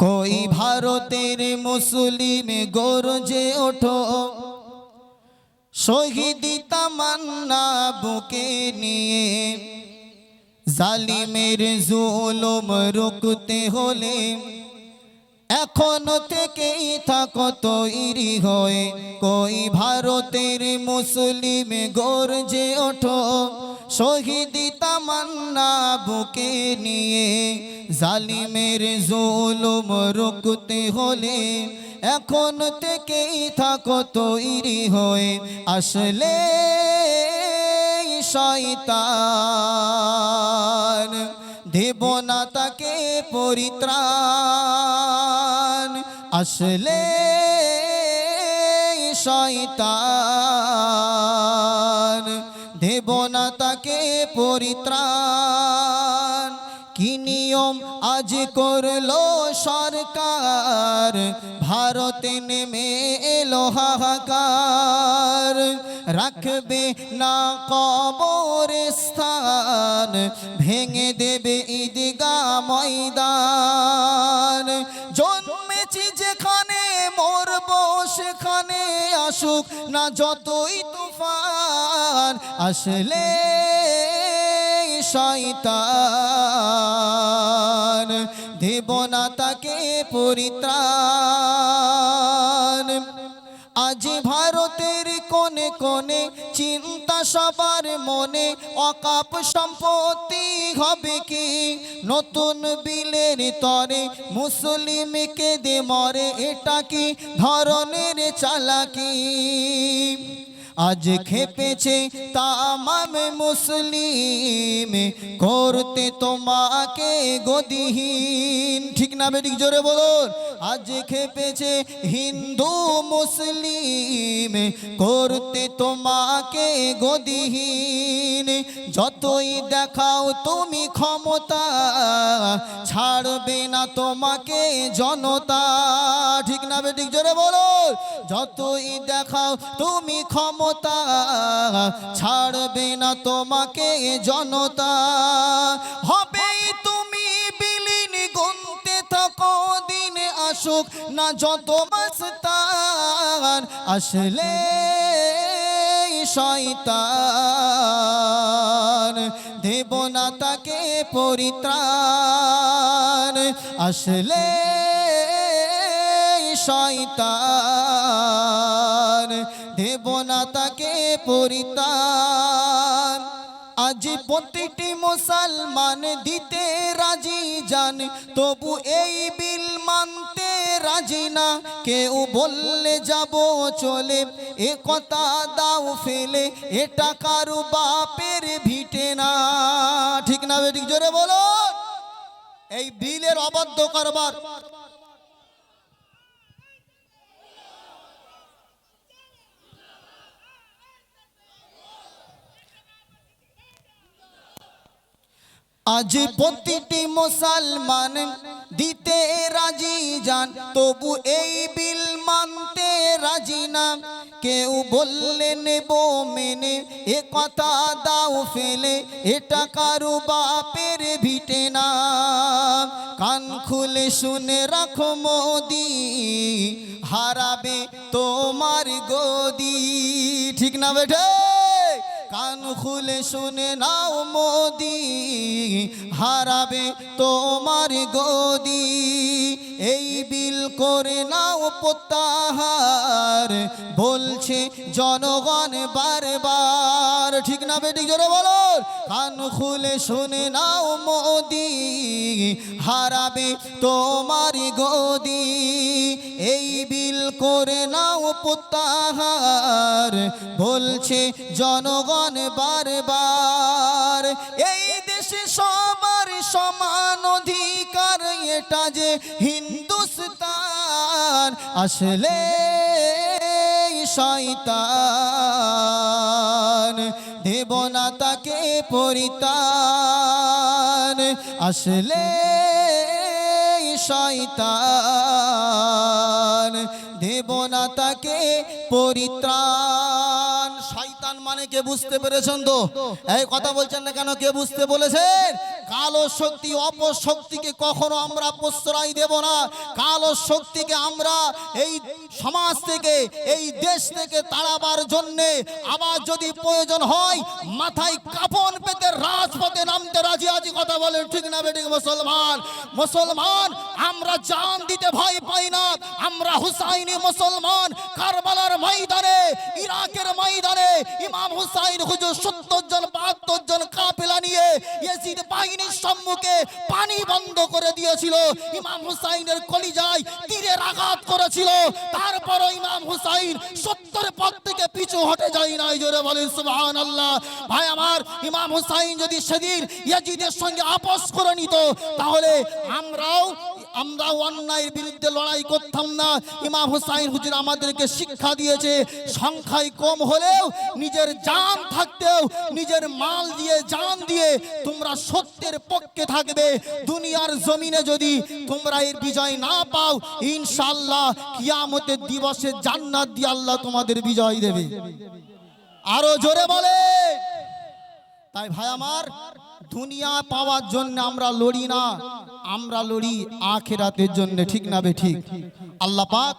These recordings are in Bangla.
কই ভারতের মুসলিম গরজে ওঠো। শহীদি তামান্না বুকে নিয়ে জালিমের জুলুম রুকতে হলে এখন থেকেই থাকো তৈরি হয়ে। কই ভারতের মুসলিম গর্জে ওঠো। শহীদি তামান্না বুকে নিয়ে জালিমের জুলুম রুকতে হলে এখন থেকেই থাকো তৈরি হয়ে। আসলে শয়তান দেব না তাকে পরিত্রাণ। আসলে শয়তান, দেব না তাকে পরিত্রাণ। কি নিয়ম আজ করল সরকার? ভারতে নেমে এলো হাহাকার। রাখবে না কবর স্থান, ভেঙে দেবে ঈদগা ময়দান। সেখানে আসুক না যতই তুফান আসলে শয়তান। দেব না তাকে পরিত্রাণ। আজ কোনে চিন্তা সবার মনে অকাপ সম্পত্তি হবে কি? নতুন বিলের তরে মুসলিমকে দে মরে, এটা কি ধরনের চালাকি? আজ খেপেছে তামাম মুসলিম, করতে তোমাকে গদিহীন। ঠিক না বেটিক জোরে বলুন, আজ খেপেছে হিন্দু মুসলিম, করতে তোমাকে গদিহীন। যতই দেখাও তুমি ক্ষমতা, ছাড়বে না তোমাকে জনতা। না জোরে বলুন যতই দেখাও তুমি ক্ষমতা, ছাড়বে না তোমাকে জনতা। হবেই তুমি বিলীন, গুনতে থাকো, দিন আসুক না যত মাস্তান। আসলে শয়তান, দেব না তাকে পরিত্রাণ। আসলে শয়তান। দেব না তাকে পরিত্রাণ। আজ প্রতিটি মুসলমান দিতে রাজি যান, তবু এই বিল মানতে রাজি না। কেউ বললে যাব চলে, এ কথা দাও ফেলে এটা কারু বাপের ভিটে না। ঠিক না বেঠিক জোরে বলো এই বিলের অবাধ্য কারবার। আজ প্রতিটি মুসলমান দিতে রাজি যান, তবু এই বিল মানতে রাজি না। কেউ বললে নেব মেনে, এ কথা দাও ফেলে, এটা কারু বাপের ভিটে না। কান খুলে শুনে রাখো মোদি, হারাবে তোমার গদি। ঠিক না বেঠে কান খুলে শুনে নাও মোদি হারাবে তোমার গদি। এই বিল করে নাও প্রত্যাহার, বলছে জনগণ বারবার। ঠিক না বেটি, জোরে বলো। কান খুলে শুনে নাও মোদি, হারাবে তোমার গদি। এই বিল করে নাও প্রত্যাহার, বলছে জনগণ বারবার। এই দেশে সবার সমান অধিকার, এটা যে হিন্দুস্তান আসলে শয়তান। দেব না তাকে পরিতান আসলে শয়তান। দেব না তাকে পরিত্রাণ। শয়তান কে বুঝতে পেরেছেন তো? এই কথা বলছেন না কেন? কে বুঝতে বলেছেন? কালো শক্তি অপশক্তিকে কখনো আমরা প্রশ্রয় দেব না। কালো শক্তিকে আমরা এই সমাজ থেকে, এই দেশ থেকে তাড়াবার জন্যে আবার যদি প্রয়োজন হয়, মাথায় কাপন পেতে রাজপথে নামতে রাজি আছি। কথা বলেন ঠিক না বেঠিক মুসলমান? মুসলমান, আমরা জান দিতে ভয় পাই না। আমরা হুসাইনি মুসলমান, কারবালার ময়দানে, ইরাকের ময়দানে, ইমাম হুসাইন হুজুর সত্তর জন, বাহাত্তর জন কাফেলা নিয়ে ইয়েজিদ বাহিনীর সম্মুখে পানি বন্ধ করে দিয়েছিল। ইমাম হুসাইনের কলিজায় তীরের আঘাত করেছিল। তারপরও ইমাম হুসাইন সত্তর পথ থেকে পিছু হটে যায় না জোরে বলেন সুবহান আল্লাহ ভাই আমার, ইমাম হুসাইন যদি সেদিন ইয়াজিদের সঙ্গে আপোষ করে নিত, তাহলে আমরাও আমরা অন্যায়ের বিরুদ্ধে লড়াই করতাম না। ইমাম হুসাইন হুজুর আমাদেরকে শিক্ষা দিয়েছে, সংখ্যায় কম হলেও নিজের জান থাকতেও, নিজের মাল দিয়ে জান দিয়ে তোমরা সত্যের পক্ষে থাকবে। দুনিয়ার জমিনে যদি তোমরা এর বিজয় না পাও, ইনশাআল্লাহ কিয়ামতের দিবসে জান্নাত দিয়ে আল্লাহ তোমাদের বিজয় দেবে। আরও জোরে বলে। তাই ভাই আমার, দুনিয়া পাওয়ার জন্য আমরা লড়ি না। আমরা লড়ি আখেরাতের জন্য, ঠিক না বে ঠিক? আল্লাহ পাক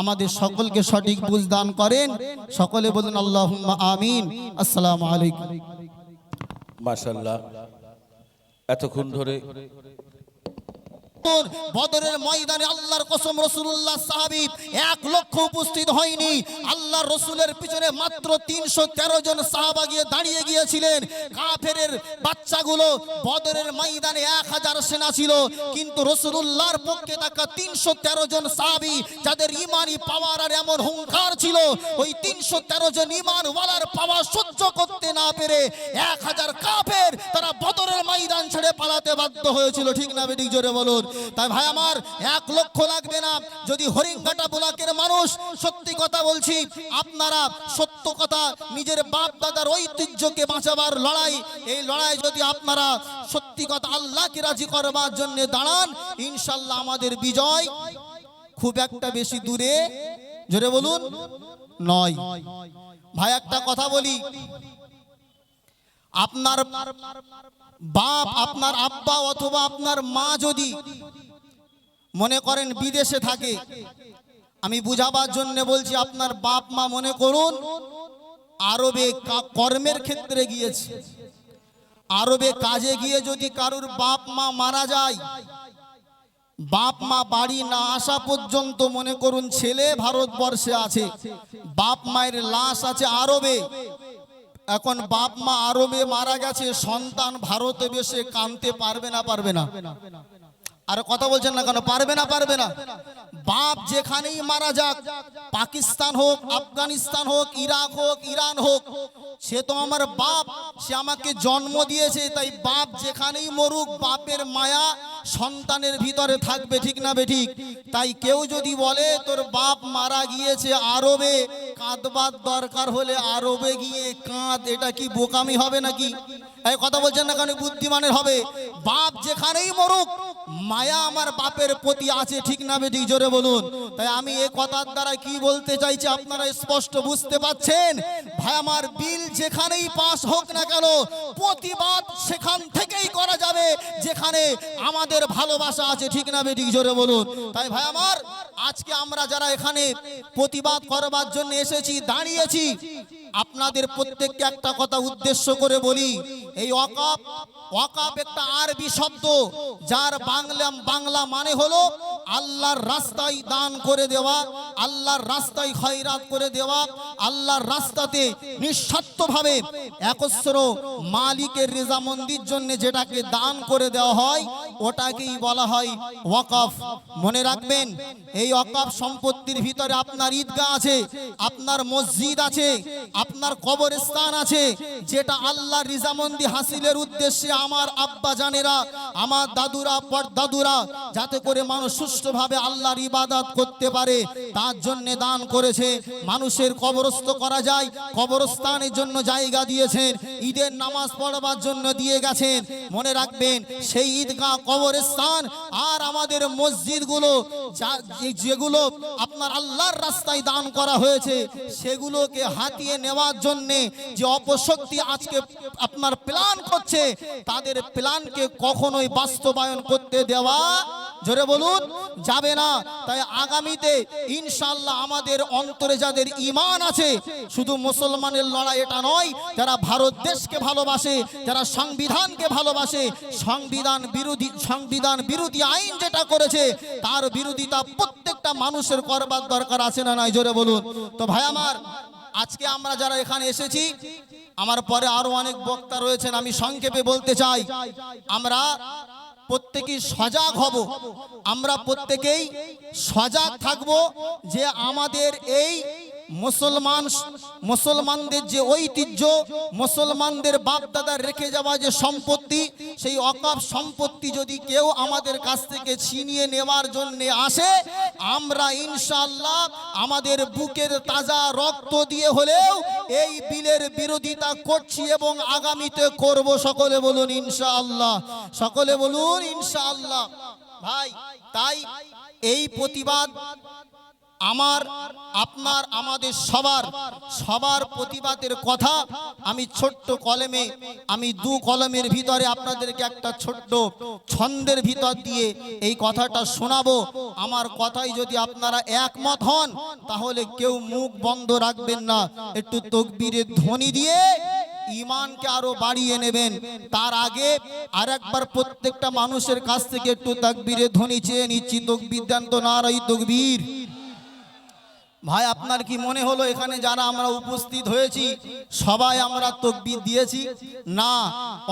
আমাদের সকলকে সঠিক বুঝ দান করেন। সকলে বলুন আল্লাহ আমিন। আসসালামু আলাইকুম। মাশাল্লাহ এতক্ষণ ধরে বদরের ময়দানে আল্লাহর কসম রসুল্লাহ সাহাবি এক লক্ষ উপস্থিত হয়নি। আল্লাহ রসুলের পিছনে মাত্র তিনশো তেরো জন সাহাবা গিয়ে দাঁড়িয়ে গিয়েছিলেন। কাফের বাচ্চাগুলো বদরের ময়দানে এক হাজার সেনা ছিল, কিন্তু রসুল্লাহর পক্ষে থাকা তিনশো তেরো জন সাহাবি, যাদের ইমানি পাওয়ার আর এমন হুঙ্কার ছিল, ওই তিনশো তেরো জন ইমান ওয়ালার পাওয়ার সহ্য করতে না পেরে এক হাজার কাফের তারা বদরের ময়দান ছেড়ে পালাতে বাধ্য হয়েছিল। ঠিক না বেদিক জোরে বলুন। তাই ভাই আমার এক লক্ষ লাগবে না। যদি হরিঙ্গাটা ব্লকের মানুষ সত্যি কথা বলছি, আপনারা সত্য কথা নিজের বাপ দাদার ঐতিহ্যকে বাঁচাবার লড়াই, এই লড়াই যদি আপনারা সত্যি কথা আল্লাহকে রাজি করবার জন্য দাঁড়ান, ইনশাল্লাহ আমাদের বিজয় খুব একটা বেশি দূরে, জোরে বলুন, নয়। ভাই, একটা কথা বলি। আপনার বাপ আপনার আব্বা অথবা আপনার মা যদি মনে করেন বিদেশে থাকে, আমি বুঝাবার জন্য বলছি, আপনার বাপ মা মনে করুন, আরবে কর্মের ক্ষেত্রে গিয়েছে। আরবে কাজে গিয়ে যদি কারুর বাপ মা মারা যায়, বাপ মা বাড়ি না আসা পর্যন্ত মনে করুন ছেলে ভারতবর্ষে আছে, বাপ মায়ের লাশ আছে আরবে। এখন বাপ মা আরবে মারা গেছে, সন্তান ভারতে বেশে কানতে পারবে না পারবে না। আর কথা বলছেন না কেন? পারবে না পারবে না। বাপ যেখানেই মারা যাক, পাকিস্তান হোক, আফগানিস্তান হোক, ইরাক হোক, ইরান হোক, সে তো আমার বাপ, সে আমাকে জন্ম দিয়েছে, তাই বাপ যেখানেই মরুক, বাপের মায়া সন্তানের ভিতরে থাকবে, ঠিক না বেঠিক তাই কেউ যদি বলে, তোর বাপ মারা গিয়েছে আরবে, কাঁদবার দরকার হলে আরবে গিয়ে কাঁদ, এটা কি বোকামি হবে নাকি? এই কথা বলছেন না কেন? বুদ্ধিমানের হবে। বাপ যেখানেই মরুক, মায়া আমার বাপের প্রতি আছে, ঠিক না বেঠিক? জোরে বলুন। তাই আমি এই কথার দ্বারা কি বলতে চাইছি আপনারা স্পষ্ট বুঝতে পাচ্ছেন? ভাই, আমার বিল যেখানেই পাস হোক না কেন, প্রতিবাদ সেখান থেকেই করা যাবে, যেখানে আমাদের ভালোবাসা আছে, ঠিক না বেঠিক? জোরে বলুন। তাই ভাই, আমার আজকে আমরা যারা এখানে প্রতিবাদ করবার জন্য এসেছি, দাঁড়িয়েছি আপনাদের প্রত্যেককে একটা কথা উদ্দেশ্য করে বলি। এই অকাপ ওয়াকাপ একটা আরবি শব্দ, যার বাংলা বাংলা মানে হলো আল্লাহর রাস্তায় দান করে দেওয়া, আল্লাহর রাস্তায় খয়রাত করে দেওয়া, আল্লাহর রাস্তাতে নিঃস্বার্থভাবে একস্র মালিকের রেজামন্দির জন্য যেটাকে দান করে দেওয়া হয়, ওটাকেই বলা হয় ওয়াকফ মনে রাখবেন, এই ওয়াকফ সম্পত্তির ভিতরে আপনার ঈদগাহ আছে, আপনার মসজিদ আছে আপনার কবরস্থান আছে, যেটা আল্লাহ রিজামন্দি হাসিলের উদ্দেশ্যে আমার আব্বা জানেরা, আমার দাদুরা পরদাদুরা যাতে করে মানুষ সুষ্ঠুভাবে আল্লাহর ইবাদত করতে পারে, তার জন্য দান করেছে। মানুষের কবরস্থ করা যায়, কবরস্থানের জন্য জায়গা দিয়েছেন, ঈদের নামাজ পড়বার জন্য দিয়ে গেছেন। মনে রাখবেন, সেই ঈদগাহ কবরস্থান আর আমাদের মসজিদগুলো যেগুলো আপনার আল্লাহর রাস্তায় দান করা হয়েছে, সেগুলোকে হাতিয়ে নেওয়ার জন্যে যে অপশক্তি আজকে আপনার প্ল্যান করছে, তাদের প্ল্যানকে কখনোই বাস্তবায়ন করতে দেওয়া জোরে বলুন, যাবে না। তাই আগামীতে ইনশাল্লাহ আমাদের অন্তরে যাদের ইমান আছে, শুধু মুসলমানের লড়াই এটা নয়, যারা ভারত দেশকে ভালোবাসে, যারা সংবিধানকে ভালোবাসে, সংবিধান বিরোধী সংবিধান বিরোধী আইন যেটা করেছে, তার বিরোধিতা প্রত্যেকটা মানুষের করবার দরকার আছে না নাই? জোরে বলুন। তো ভাই আমার আজকে আমরা যারা এখানে এসেছি, আমার পরে আরও অনেক বক্তা রয়েছেন, আমি সংক্ষেপে বলতে চাই, আমরা প্রত্যেকেই সজাগ হব, আমরা প্রত্যেকেই সজাগ থাকব যে আমাদের এই মুসলমান, মুসলমানদের যে ঐতিহ্য, মুসলমানদের বাপদাদার রেখে যাওয়া যে সম্পত্তি, সেই অকাপ সম্পত্তি যদি কেউ আমাদের কাছ থেকে ছিনিয়ে নেওয়ার জন্য আসে, আমরা ইনশাল্লাহ আমাদের বুকের তাজা রক্ত দিয়ে হলেও এই বিলের বিরোধিতা করছি এবং আগামীতে করব। সকলে বলুন ইনশাআল্লাহ, সকলে বলুন ইনশাআল্লাহ। ভাই, তাই এই প্রতিবাদ আমার, আপনার, আমাদের সবার সবার প্রতিবাদের কথা আমি ছোট্ট কলমে, আমি দু কলমের ভিতরে আপনাদেরকে একটা ছোট্ট ছন্দের ভিতর দিয়ে এই কথাটা শোনাবো। আমার কথাই যদি আপনারা একমত হন, তাহলে কেউ মুখ বন্ধ রাখবেন না। একটু তকবীরের ধ্বনি দিয়ে ইমানকে আরও বাড়িয়ে নেবেন। তার আগে আর একবার প্রত্যেকটা মানুষের কাছ থেকে একটু তাকবীরে ধ্বনি চেয়ে নিচ্ছি। তকবীর দেন তো নারাই তকবীর। ভাই, আপনার কি মনে হলো এখানে যারা আমরা উপস্থিত হয়েছি, সবাই আমরা তকবির দিয়েছি? না,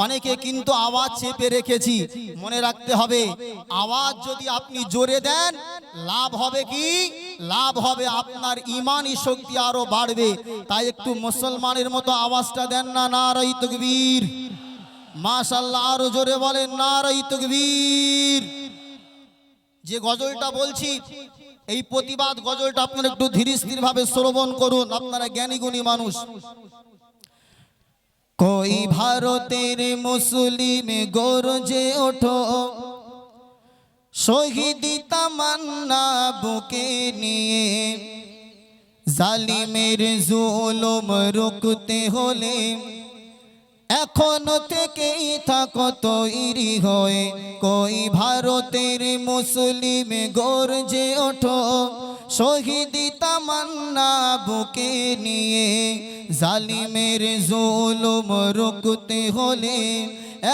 অনেকে কিন্তু আওয়াজ চেপে রেখেছি। মনে রাখতে হবে, আওয়াজ যদি আপনি জোরে দেন, লাভ হবে কি? লাভ হবে আপনার ইমানি শক্তি আরও বাড়বে। তাই একটু মুসলমানের মতো আওয়াজটা দেন না না রই তকবীর। মাশাল্লাহ আরও জোরে বলেন না রই তকবীর। যে গজলটা বলছি এই প্রতিবাদ গজলটা আপনারা একটু ধীর স্থির ভাবে শ্রবণ করুন, আপনারা জ্ঞানী গুণী মানুষ। কই ভারতের মুসলিম গরজে ওঠো, শহীদ তামান্না বুকে নিয়ে জালিমের জুলুম রুকতে হলে এখন থেকেই থাকো তৈরি হয়ে। কই ভারতের মুসলিম গর্জে ওঠো। শহীদ তামান্না বুকে নিয়ে জালিমের জুলুম রুকতে হলে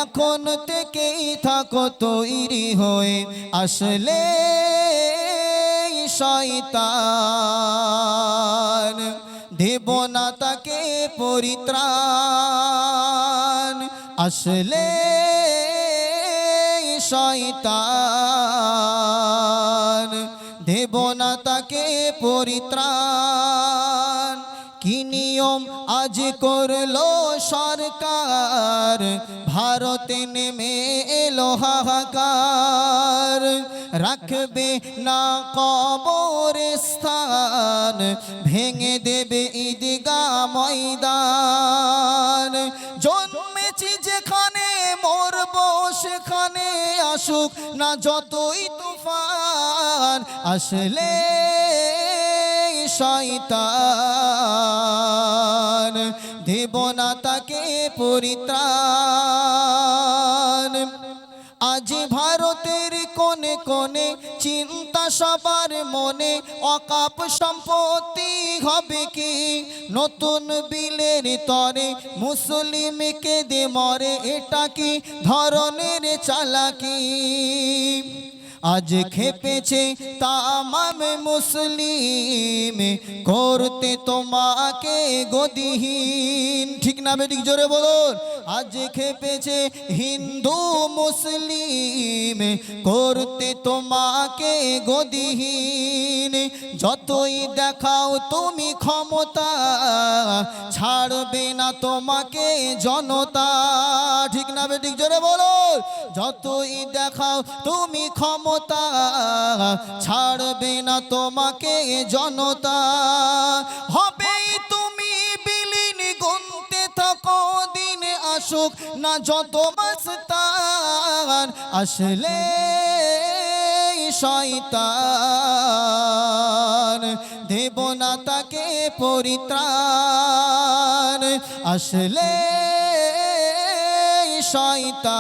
এখন থেকেই থাকো তৈরি হয়ে। আসলে শয়তান দেব না তাকে পরিত্রাণ। আসলে শয়তান, দেব না তাকে পরিত্রাণ। কি নিয়ম আজ করল সরকার? ভারতে নেমে এলো হাহাকার। রাখবে না কবর স্থান, ভেঙে দেবে ঈদগা ময়দান। মরব সেখানে আসুক না যতই তুফান আসলে শয়তান। দেব না তাকে পরিত্রাণ। আজ ভারতের কোনে চিন্তা সবার মনে, অকাপ সম্পত্তি হবে কি? নতুন বিলের তরে মুসলিমকে দে মরে, এটা কি ধরনের চালাকি? আজ খেপেছে তামাম মুসলিম, করতে তোমাকে গদিহীন। ঠিক না বেটিক জোরে বলুন, আজ খেপেছে হিন্দু মুসলিম, করতে তোমাকে গদিহীন। যতই দেখাও তুমি ক্ষমতা, ছাড়বে না তোমাকে জনতা। না বেঠিক জোরে বলো। যতই দেখাও তুমি ক্ষমতা, ছাড়বে না তোমাকে জনতা। হবেই তুমি বিলীন, গুনতে থাকো, দিন আসুক না যত মাস্তান। আসলে শয়তান, দেব না তাকে পরিত্রাণ। আসলে শয়তান।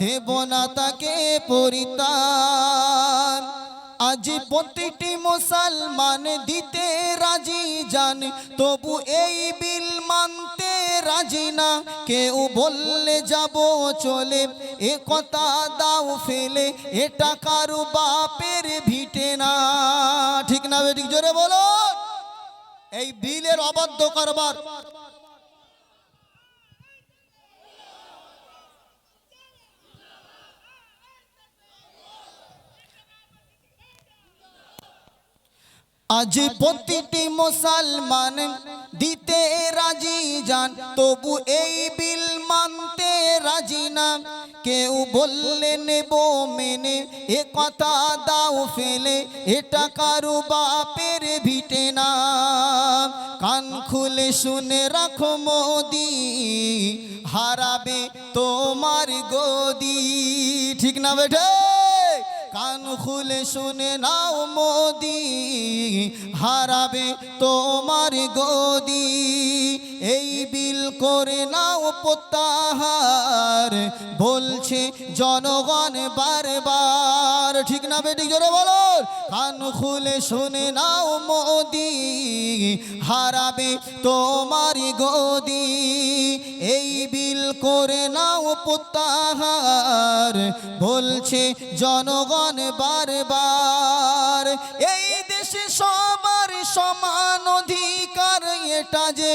দেব না তাকে পরিত্রাণ। আজ প্রতিটি মুসলমান দিতে রাজি যান, তবু এই বিল মানতে রাজি না। কেউ বললে যাব চলে, এ কথা দাও ফেলে এটা কারু বাপের ভিটে না। ঠিক না বেঠিক জোরে বলো এই বিলের অবাধ্য কারবার। আজ প্রতিটি মুসলমান দিতে রাজি যান, তবু এই বিল মানতে রাজি না। কেউ বললে নেব মেনে, এ কথা দাও ফেলে, এটা কারু বাপের ভিটে না। কান খুলে শুনে রাখো মোদি, হারাবে তোমার গদি। ঠিক না বেঠে কান খুলে শুনে নাও মোদি হারাবে তোমার গদি। এই বিল করে নাও প্রত্যাহার, বলছে জনগণ বারবার। ঠিক না বেটি, জোরে বলো। কান খুলে শুনে নাও মোদি, হারাবে তোমার গদি। এই বিল করে নাও প্রত্যাহার, বলছে জনগণ বারবার। এই দেশে সবার সমান অধিকার, এটা যে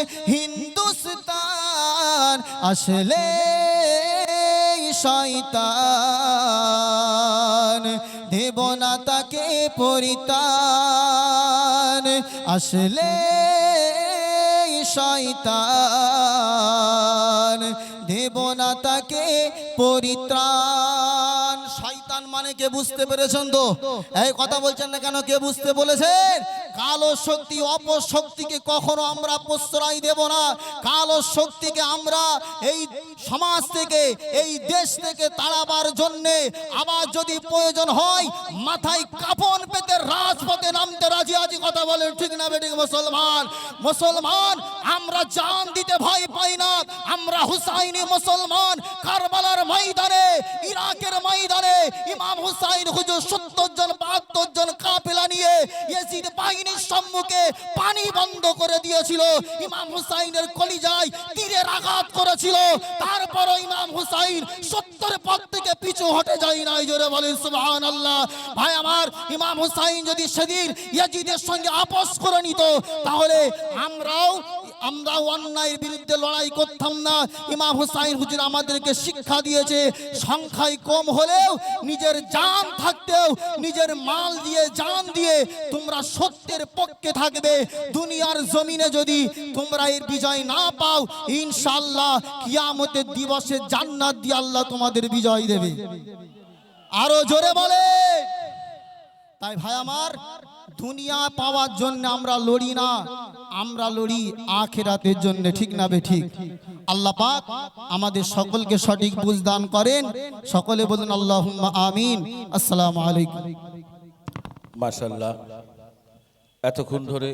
হিন্দুস্তান আসলে শয়তান। দেব না তাকে পরিতান আসলে শয়তান। দেব না তাকে পরিত্রাণ। কে বুঝতে পেরেছেন তো? এই কথা বলছেন না কেন? কে বুঝতে বলেছেন? কালো শক্তি অপশক্তিকে কখনো আমরা প্রশ্রয় দেব না। কালো শক্তিকে আমরা এই সমাজ থেকে, এই দেশ থেকে তাড়াবার জন্যে আবার যদি প্রয়োজন হয়, মাথায় কাপন পেতে রাজপথে নামতে রাজি আছি। কথা বলেন, ঠিক না বেঠিক? মুসলমান মুসলমান, আমরা জান দিতে ভয় পাই না। আমরা হুসাইনি মুসলমান কারবালার ময়দানে ইরাকের ময়দানে ইমাম হুসাইন হুজুর সত্তর জন, বাহাত্তর জন কাফেলা নিয়ে ইয়েজিদ বাহিনীর সম্মুখে পানি বন্ধ করে দিয়েছিল। ইমাম হুসাইনের কলিজায় তীরের আঘাত করেছিল। তারপরও ইমাম হুসাইন সত্তর পথ থেকে পিছু হটে যায় না জোরে বলেন সুবহান আল্লাহ ভাই আমার, ইমাম হুসাইন যদি সেদিন ইয়াজিদের সঙ্গে আপোষ করে নিত, তাহলে আমরাও আমরা অন্যায়ের বিরুদ্ধে লড়াই করতাম না। ইমাম হুসাইন হুজুর আমাদেরকে শিক্ষা দিয়েছে, সংখ্যায় কম হলেও নিজের জান থাকতেও, নিজের মাল দিয়ে জান দিয়ে তোমরা সত্যের পক্ষে থাকবে। দুনিয়ার জমিনে যদি তোমরা এর বিজয় না পাও ইনশাল্লাহ কিয়ামতের দিবসে জান্নাত দিয়ে আল্লাহ তোমাদের বিজয় দেবে। আরও জোরে বলে। তাই ভাই আমার, দুনিয়া পাওয়ার জন্য আমরা লড়ি না। আমরা লড়ি আখেরাতের জন্য, ঠিক না বে ঠিক? আল্লাহ পাক আমাদের সকলকে সঠিক বুঝ দান করেন। সকলে বলুন আল্লাহ আমিন। আসসালামু আলাইকুম। মাশাল্লাহ এতক্ষণ ধরে